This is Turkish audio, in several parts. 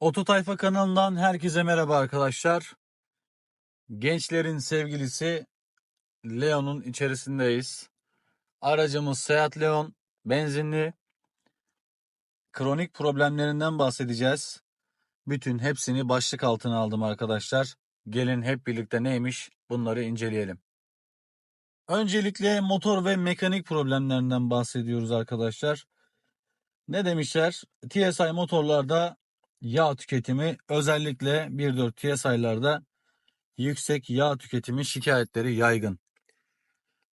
Oto Tayfa kanalından herkese merhaba arkadaşlar. Gençlerin sevgilisi Leon'un içerisindeyiz. Aracımız Seat Leon, benzinli. Kronik problemlerinden bahsedeceğiz. Bütün hepsini başlık altına aldım arkadaşlar. Gelin hep birlikte neymiş bunları inceleyelim. Öncelikle motor ve mekanik problemlerinden bahsediyoruz arkadaşlar. Ne demişler? TSI motorlarda yağ tüketimi özellikle 1.4 TSI'larda yüksek yağ tüketimi şikayetleri yaygın.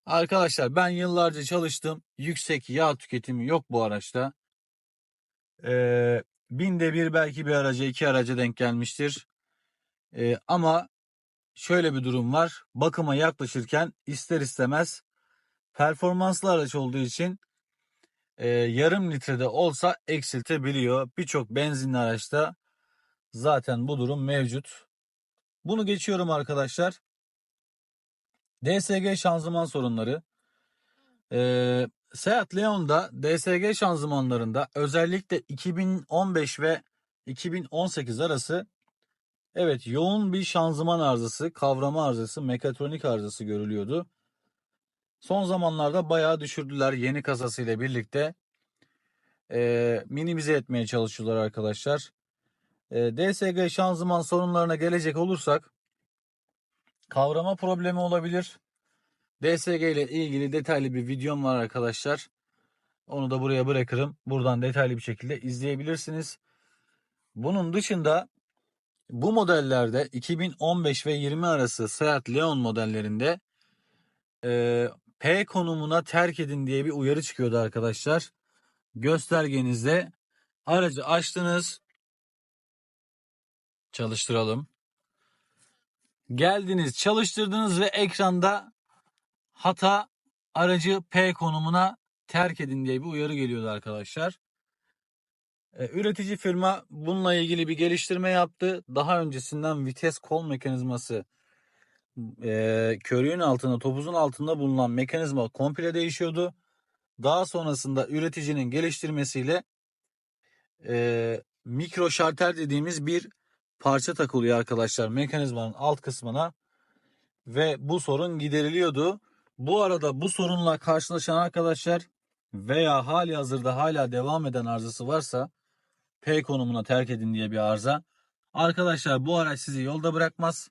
Arkadaşlar ben yıllarca çalıştım. Yüksek yağ tüketimi yok bu araçta. Ee, binde bir belki bir araca iki araca denk gelmiştir. Ee, ama şöyle bir durum var. Bakıma yaklaşırken ister istemez performanslı araç olduğu için e, yarım litrede olsa eksiltebiliyor. Birçok benzinli araçta zaten bu durum mevcut. Bunu geçiyorum arkadaşlar. DSG şanzıman sorunları. Ee, Seat Leon'da DSG şanzımanlarında özellikle 2015 ve 2018 arası evet yoğun bir şanzıman arızası, kavrama arızası, mekatronik arızası görülüyordu. Son zamanlarda bayağı düşürdüler yeni kasasıyla birlikte. E, minimize etmeye çalışıyorlar arkadaşlar. E, DSG şanzıman sorunlarına gelecek olursak kavrama problemi olabilir. DSG ile ilgili detaylı bir videom var arkadaşlar. Onu da buraya bırakırım. Buradan detaylı bir şekilde izleyebilirsiniz. Bunun dışında bu modellerde 2015 ve 20 arası Seat Leon modellerinde P konumuna terk edin diye bir uyarı çıkıyordu arkadaşlar. Göstergenizde aracı açtınız. Çalıştıralım. Geldiniz, çalıştırdınız ve ekranda hata aracı P konumuna terk edin diye bir uyarı geliyordu arkadaşlar. Ee, üretici firma bununla ilgili bir geliştirme yaptı. Daha öncesinden vites kol mekanizması e, körüğün altında, topuzun altında bulunan mekanizma komple değişiyordu. Daha sonrasında üreticinin geliştirmesiyle e, mikro şarter dediğimiz bir parça takılıyor arkadaşlar mekanizmanın alt kısmına ve bu sorun gideriliyordu. Bu arada bu sorunla karşılaşan arkadaşlar veya hali hazırda hala devam eden arızası varsa P konumuna terk edin diye bir arıza. Arkadaşlar bu araç sizi yolda bırakmaz.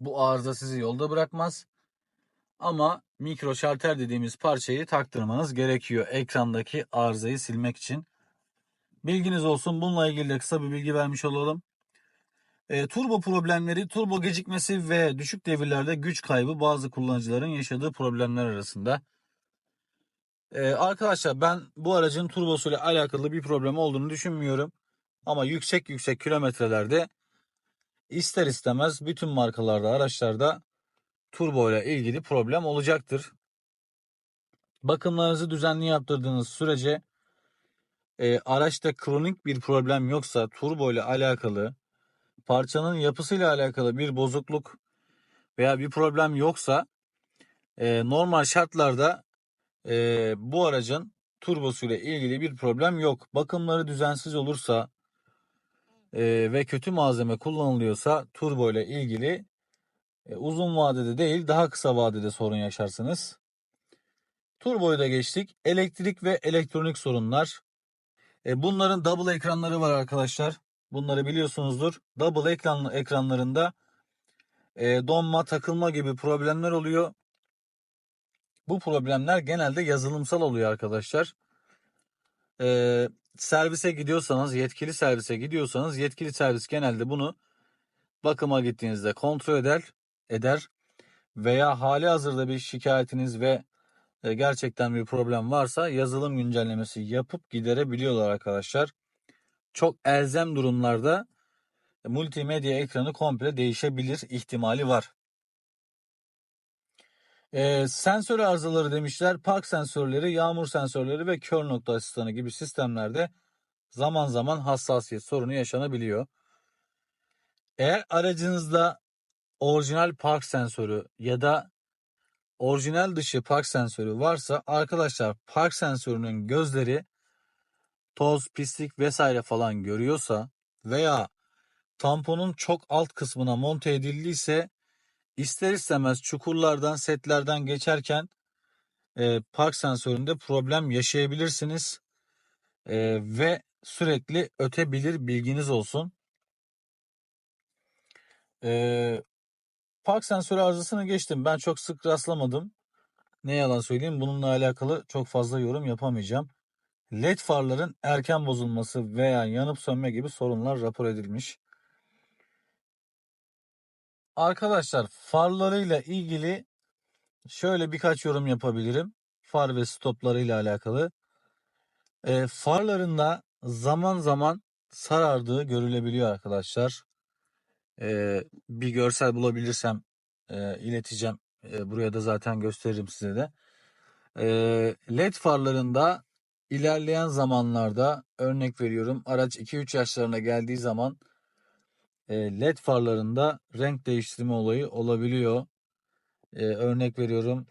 Bu arıza sizi yolda bırakmaz. Ama mikro şalter dediğimiz parçayı taktırmanız gerekiyor ekrandaki arızayı silmek için. Bilginiz olsun. Bununla ilgili de kısa bir bilgi vermiş olalım. E, turbo problemleri, turbo gecikmesi ve düşük devirlerde güç kaybı bazı kullanıcıların yaşadığı problemler arasında. E, arkadaşlar ben bu aracın turbosuyla alakalı bir problem olduğunu düşünmüyorum. Ama yüksek yüksek kilometrelerde ister istemez bütün markalarda araçlarda turbo ile ilgili problem olacaktır. Bakımlarınızı düzenli yaptırdığınız sürece e, araçta kronik bir problem yoksa turbo ile alakalı parçanın yapısıyla alakalı bir bozukluk veya bir problem yoksa e, normal şartlarda e, bu aracın turbosu ile ilgili bir problem yok. Bakımları düzensiz olursa ve kötü malzeme kullanılıyorsa turbo ile ilgili e, uzun vadede değil daha kısa vadede sorun yaşarsınız. Turboyu da geçtik. Elektrik ve elektronik sorunlar. E, bunların double ekranları var arkadaşlar. Bunları biliyorsunuzdur. Double ekran ekranlarında e, donma, takılma gibi problemler oluyor. Bu problemler genelde yazılımsal oluyor arkadaşlar. E, servise gidiyorsanız, yetkili servise gidiyorsanız yetkili servis genelde bunu bakıma gittiğinizde kontrol eder, eder veya hali hazırda bir şikayetiniz ve e, gerçekten bir problem varsa yazılım güncellemesi yapıp giderebiliyorlar arkadaşlar. Çok elzem durumlarda multimedya ekranı komple değişebilir ihtimali var. E, sensör arızaları demişler. Park sensörleri, yağmur sensörleri ve kör nokta asistanı gibi sistemlerde zaman zaman hassasiyet sorunu yaşanabiliyor. Eğer aracınızda orijinal park sensörü ya da orijinal dışı park sensörü varsa arkadaşlar park sensörünün gözleri toz, pislik vesaire falan görüyorsa veya tamponun çok alt kısmına monte edildiyse ister istemez çukurlardan, setlerden geçerken e, park sensöründe problem yaşayabilirsiniz. E, ve sürekli ötebilir bilginiz olsun. E, park sensörü arızasını geçtim. Ben çok sık rastlamadım. Ne yalan söyleyeyim bununla alakalı çok fazla yorum yapamayacağım. LED farların erken bozulması veya yanıp sönme gibi sorunlar rapor edilmiş. Arkadaşlar farlarıyla ilgili şöyle birkaç yorum yapabilirim. Far ve stoplarıyla alakalı. E, farlarında zaman zaman sarardığı görülebiliyor arkadaşlar. E, bir görsel bulabilirsem e, ileteceğim. E, buraya da zaten gösteririm size de. E, LED farlarında ilerleyen zamanlarda örnek veriyorum araç 2-3 yaşlarına geldiği zaman LED farlarında renk değiştirme olayı olabiliyor. E, örnek veriyorum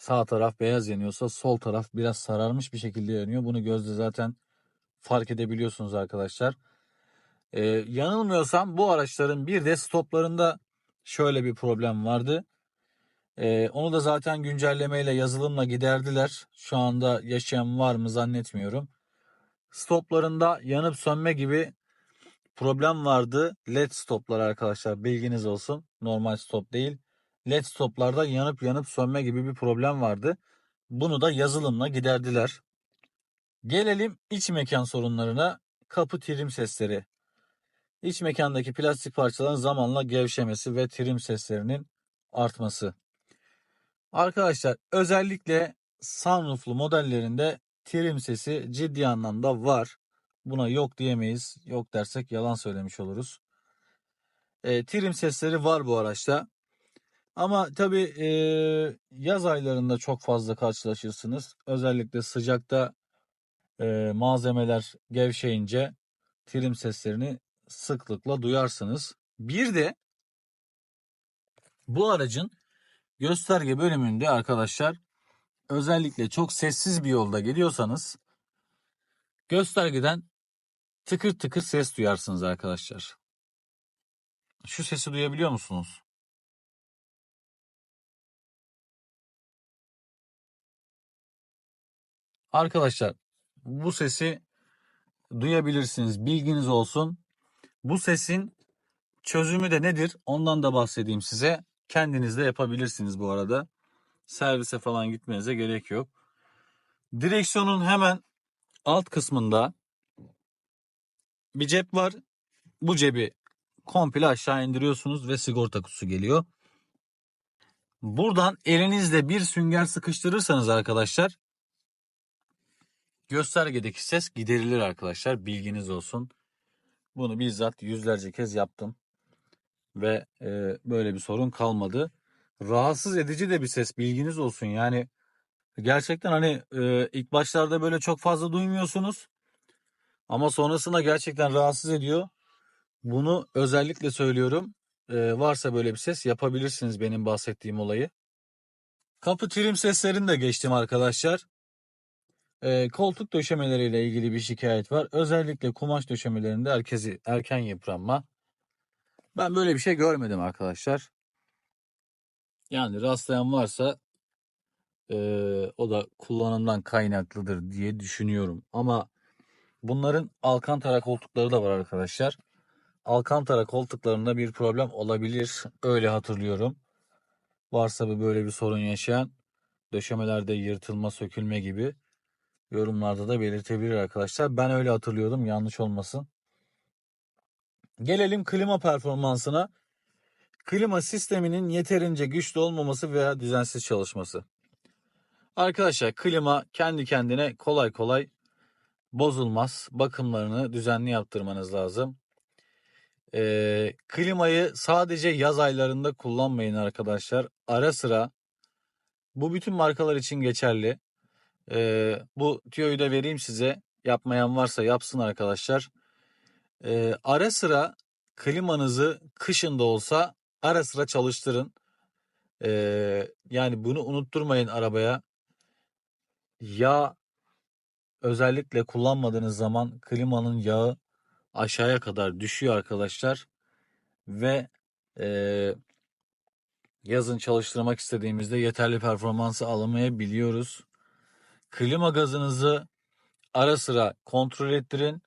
sağ taraf beyaz yanıyorsa sol taraf biraz sararmış bir şekilde yanıyor. Bunu gözle zaten fark edebiliyorsunuz arkadaşlar. Ee, yanılmıyorsam bu araçların bir de stoplarında şöyle bir problem vardı. Ee, onu da zaten güncellemeyle yazılımla giderdiler. Şu anda yaşayan var mı zannetmiyorum. Stoplarında yanıp sönme gibi problem vardı. LED stoplar arkadaşlar bilginiz olsun. Normal stop değil. LED stoplarda yanıp yanıp sönme gibi bir problem vardı. Bunu da yazılımla giderdiler. Gelelim iç mekan sorunlarına. Kapı trim sesleri. İç mekandaki plastik parçaların zamanla gevşemesi ve trim seslerinin artması. Arkadaşlar özellikle sunrooflu modellerinde trim sesi ciddi anlamda var. Buna yok diyemeyiz. Yok dersek yalan söylemiş oluruz. E, trim sesleri var bu araçta. Ama tabii e, yaz aylarında çok fazla karşılaşırsınız. Özellikle sıcakta e, malzemeler gevşeyince trim seslerini sıklıkla duyarsınız. Bir de bu aracın gösterge bölümünde arkadaşlar özellikle çok sessiz bir yolda gidiyorsanız göstergeden tıkır tıkır ses duyarsınız arkadaşlar. Şu sesi duyabiliyor musunuz? Arkadaşlar bu sesi duyabilirsiniz. Bilginiz olsun. Bu sesin çözümü de nedir? Ondan da bahsedeyim size. Kendiniz de yapabilirsiniz bu arada. Servise falan gitmenize gerek yok. Direksiyonun hemen alt kısmında bir cep var. Bu cebi komple aşağı indiriyorsunuz ve sigorta kutusu geliyor. Buradan elinizle bir sünger sıkıştırırsanız arkadaşlar göstergedeki ses giderilir arkadaşlar. Bilginiz olsun. Bunu bizzat yüzlerce kez yaptım. Ve e, böyle bir sorun kalmadı. Rahatsız edici de bir ses bilginiz olsun. Yani gerçekten hani e, ilk başlarda böyle çok fazla duymuyorsunuz. Ama sonrasında gerçekten rahatsız ediyor. Bunu özellikle söylüyorum. E, varsa böyle bir ses yapabilirsiniz benim bahsettiğim olayı. Kapı trim seslerini de geçtim arkadaşlar. E, koltuk döşemeleriyle ilgili bir şikayet var. Özellikle kumaş döşemelerinde herkesi erken yıpranma. Ben böyle bir şey görmedim arkadaşlar. Yani rastlayan varsa e, o da kullanımdan kaynaklıdır diye düşünüyorum. Ama bunların Alcantara koltukları da var arkadaşlar. Alcantara koltuklarında bir problem olabilir. Öyle hatırlıyorum. Varsa böyle bir sorun yaşayan döşemelerde yırtılma, sökülme gibi yorumlarda da belirtebilir arkadaşlar. Ben öyle hatırlıyordum yanlış olmasın. Gelelim klima performansına. Klima sisteminin yeterince güçlü olmaması veya düzensiz çalışması. Arkadaşlar klima kendi kendine kolay kolay bozulmaz. Bakımlarını düzenli yaptırmanız lazım. Ee, klimayı sadece yaz aylarında kullanmayın arkadaşlar. Ara sıra bu bütün markalar için geçerli. Ee, bu tüyoyu da vereyim size. Yapmayan varsa yapsın arkadaşlar. Ee, ara sıra klimanızı kışın da olsa ara sıra çalıştırın. Ee, yani bunu unutturmayın arabaya. Yağ özellikle kullanmadığınız zaman klimanın yağı aşağıya kadar düşüyor arkadaşlar. Ve eee, yazın çalıştırmak istediğimizde yeterli performansı alamayabiliyoruz. Klima gazınızı ara sıra kontrol ettirin.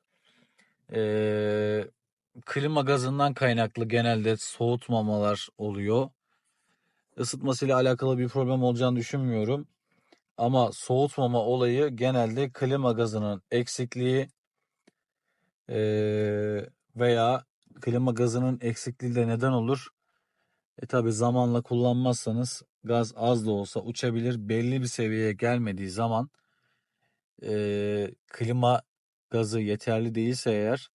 Eee, klima gazından kaynaklı genelde soğutmamalar oluyor. Isıtmasıyla alakalı bir problem olacağını düşünmüyorum. Ama soğutmama olayı genelde klima gazının eksikliği eee, veya klima gazının eksikliği de neden olur? E tabi zamanla kullanmazsanız gaz az da olsa uçabilir. Belli bir seviyeye gelmediği zaman eee, klima gazı yeterli değilse eğer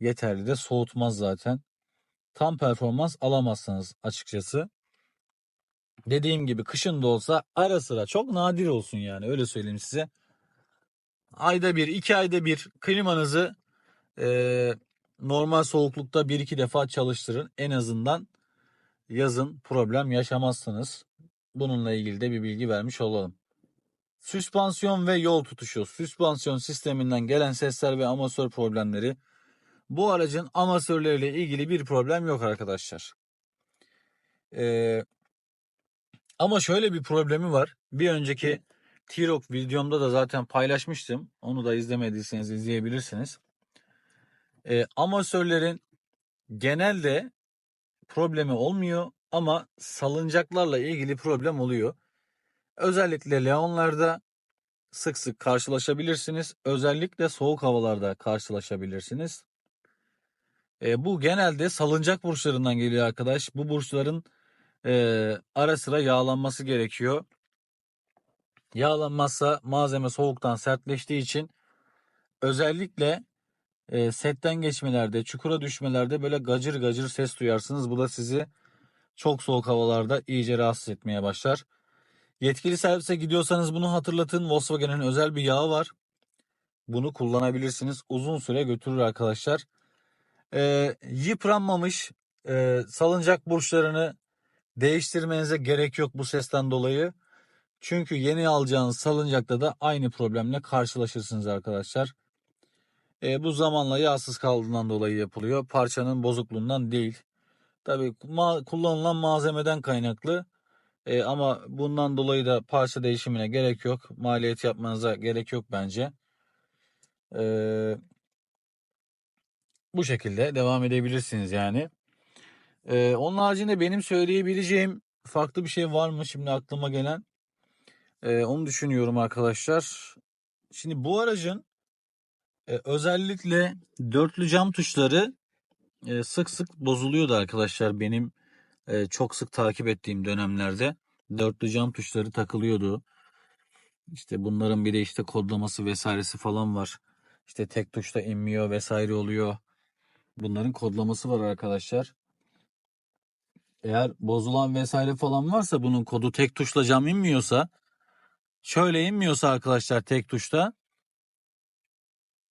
yeterli de soğutmaz zaten. Tam performans alamazsınız açıkçası. Dediğim gibi kışın da olsa ara sıra çok nadir olsun yani öyle söyleyeyim size. Ayda bir, iki ayda bir klimanızı eee, normal soğuklukta bir iki defa çalıştırın. En azından yazın problem yaşamazsınız. Bununla ilgili de bir bilgi vermiş olalım. Süspansiyon ve yol tutuşu. Süspansiyon sisteminden gelen sesler ve amasör problemleri. Bu aracın amasörleriyle ilgili bir problem yok arkadaşlar. Ee, ama şöyle bir problemi var. Bir önceki T-Rock videomda da zaten paylaşmıştım. Onu da izlemediyseniz izleyebilirsiniz. Ee, amasörlerin genelde problemi olmuyor ama salıncaklarla ilgili problem oluyor. Özellikle Leon'larda sık sık karşılaşabilirsiniz. Özellikle soğuk havalarda karşılaşabilirsiniz. E, bu genelde salıncak burçlarından geliyor arkadaş. Bu burçların e, ara sıra yağlanması gerekiyor. Yağlanmazsa malzeme soğuktan sertleştiği için özellikle e, setten geçmelerde, çukura düşmelerde böyle gacır gacır ses duyarsınız. Bu da sizi çok soğuk havalarda iyice rahatsız etmeye başlar. Yetkili servise gidiyorsanız bunu hatırlatın. Volkswagen'in özel bir yağı var. Bunu kullanabilirsiniz. Uzun süre götürür arkadaşlar. Ee, yıpranmamış e, salıncak burçlarını değiştirmenize gerek yok bu sesten dolayı. Çünkü yeni alacağınız salıncakta da aynı problemle karşılaşırsınız arkadaşlar. Ee, bu zamanla yağsız kaldığından dolayı yapılıyor. Parçanın bozukluğundan değil. Tabii ma- kullanılan malzemeden kaynaklı. E, ama bundan dolayı da parça değişimine gerek yok. Maliyet yapmanıza gerek yok bence. E, bu şekilde devam edebilirsiniz yani. E, onun haricinde benim söyleyebileceğim farklı bir şey var mı şimdi aklıma gelen? E, onu düşünüyorum arkadaşlar. Şimdi bu aracın e, özellikle dörtlü cam tuşları e, sık sık bozuluyordu arkadaşlar benim e, çok sık takip ettiğim dönemlerde dörtlü cam tuşları takılıyordu. İşte bunların bir de işte kodlaması vesairesi falan var. İşte tek tuşta inmiyor vesaire oluyor. Bunların kodlaması var arkadaşlar. Eğer bozulan vesaire falan varsa bunun kodu tek tuşla cam inmiyorsa şöyle inmiyorsa arkadaşlar tek tuşta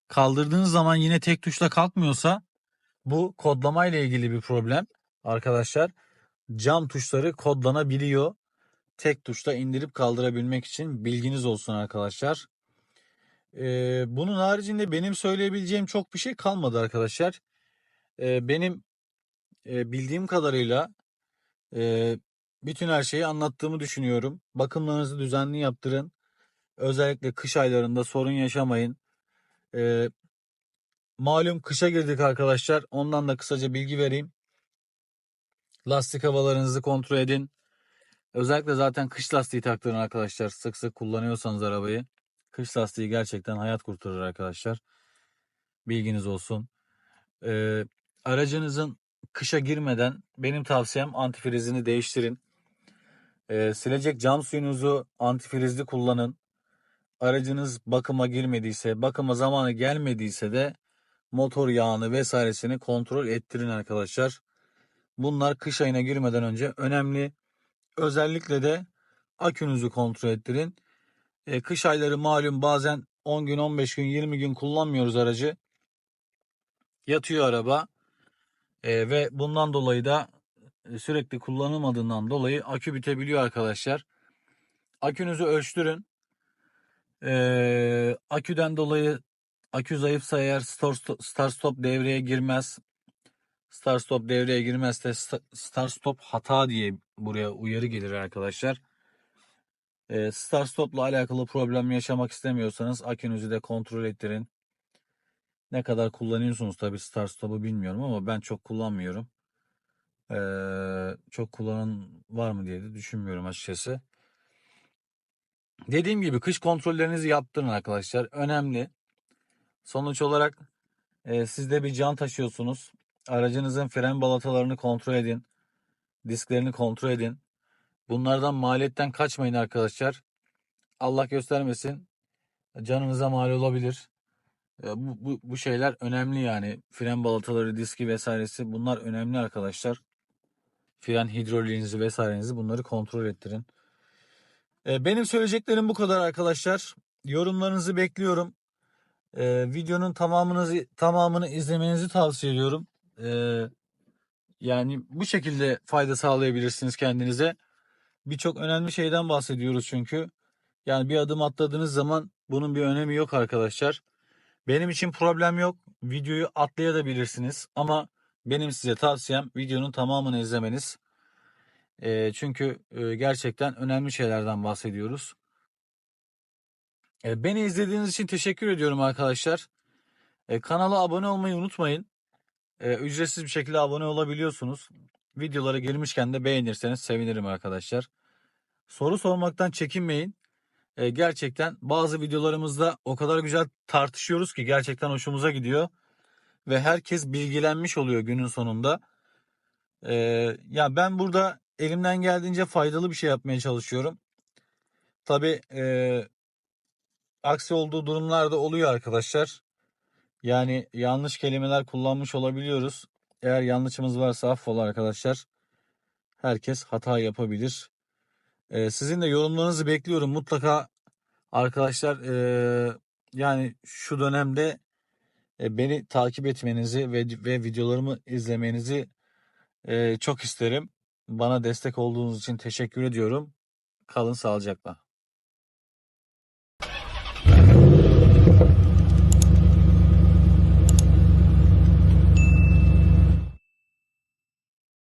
kaldırdığınız zaman yine tek tuşla kalkmıyorsa bu kodlama ile ilgili bir problem arkadaşlar. Cam tuşları kodlanabiliyor. Tek tuşla indirip kaldırabilmek için bilginiz olsun arkadaşlar. Ee, bunun haricinde benim söyleyebileceğim çok bir şey kalmadı arkadaşlar. Ee, benim e, bildiğim kadarıyla e, bütün her şeyi anlattığımı düşünüyorum. Bakımlarınızı düzenli yaptırın. Özellikle kış aylarında sorun yaşamayın. Ee, malum kışa girdik arkadaşlar. Ondan da kısaca bilgi vereyim. Lastik havalarınızı kontrol edin. Özellikle zaten kış lastiği taktırın arkadaşlar. Sık sık kullanıyorsanız arabayı. Kış lastiği gerçekten hayat kurtarır arkadaşlar. Bilginiz olsun. Ee, aracınızın kışa girmeden benim tavsiyem antifrizini değiştirin. Ee, silecek cam suyunuzu antifrizli kullanın. Aracınız bakıma girmediyse, bakıma zamanı gelmediyse de motor yağını vesairesini kontrol ettirin arkadaşlar. Bunlar kış ayına girmeden önce önemli. Özellikle de akünüzü kontrol ettirin. E, kış ayları malum bazen 10 gün, 15 gün, 20 gün kullanmıyoruz aracı. Yatıyor araba. E, ve bundan dolayı da e, sürekli kullanılmadığından dolayı akü bitebiliyor arkadaşlar. Akünüzü ölçtürün. Ee, aküden dolayı akü zayıfsa eğer start stop, start stop devreye girmez. Start stop devreye girmezse sta- start stop hata diye buraya uyarı gelir arkadaşlar. Ee, start stopla alakalı problem yaşamak istemiyorsanız akünüzü de kontrol ettirin. Ne kadar kullanıyorsunuz tabii start stop'u bilmiyorum ama ben çok kullanmıyorum. Ee, çok kullanan var mı diye de düşünmüyorum açıkçası. Dediğim gibi kış kontrollerinizi yaptırın arkadaşlar. Önemli. Sonuç olarak e, siz de bir can taşıyorsunuz. Aracınızın fren balatalarını kontrol edin. Disklerini kontrol edin. Bunlardan maliyetten kaçmayın arkadaşlar. Allah göstermesin canınıza mal olabilir. Bu, bu, bu şeyler önemli yani. Fren balataları, diski vesairesi bunlar önemli arkadaşlar. Fren hidroliğinizi vesairenizi bunları kontrol ettirin. Benim söyleyeceklerim bu kadar arkadaşlar. Yorumlarınızı bekliyorum. E, videonun tamamını tamamını izlemenizi tavsiye ediyorum. E, yani bu şekilde fayda sağlayabilirsiniz kendinize. Birçok önemli şeyden bahsediyoruz çünkü. Yani bir adım atladığınız zaman bunun bir önemi yok arkadaşlar. Benim için problem yok. Videoyu atlayabilirsiniz ama benim size tavsiyem videonun tamamını izlemeniz. E, çünkü e, gerçekten önemli şeylerden bahsediyoruz. E, beni izlediğiniz için teşekkür ediyorum arkadaşlar. E, kanala abone olmayı unutmayın. E, ücretsiz bir şekilde abone olabiliyorsunuz. Videolara girmişken de beğenirseniz sevinirim arkadaşlar. Soru sormaktan çekinmeyin. E, gerçekten bazı videolarımızda o kadar güzel tartışıyoruz ki gerçekten hoşumuza gidiyor. Ve herkes bilgilenmiş oluyor günün sonunda. E, ya ben burada elimden geldiğince faydalı bir şey yapmaya çalışıyorum. Tabii e, aksi olduğu durumlarda oluyor arkadaşlar. Yani yanlış kelimeler kullanmış olabiliyoruz. Eğer yanlışımız varsa affola arkadaşlar. Herkes hata yapabilir. Ee, sizin de yorumlarınızı bekliyorum. Mutlaka arkadaşlar e, yani şu dönemde e, beni takip etmenizi ve, ve videolarımı izlemenizi e, çok isterim. Bana destek olduğunuz için teşekkür ediyorum. Kalın sağlıcakla.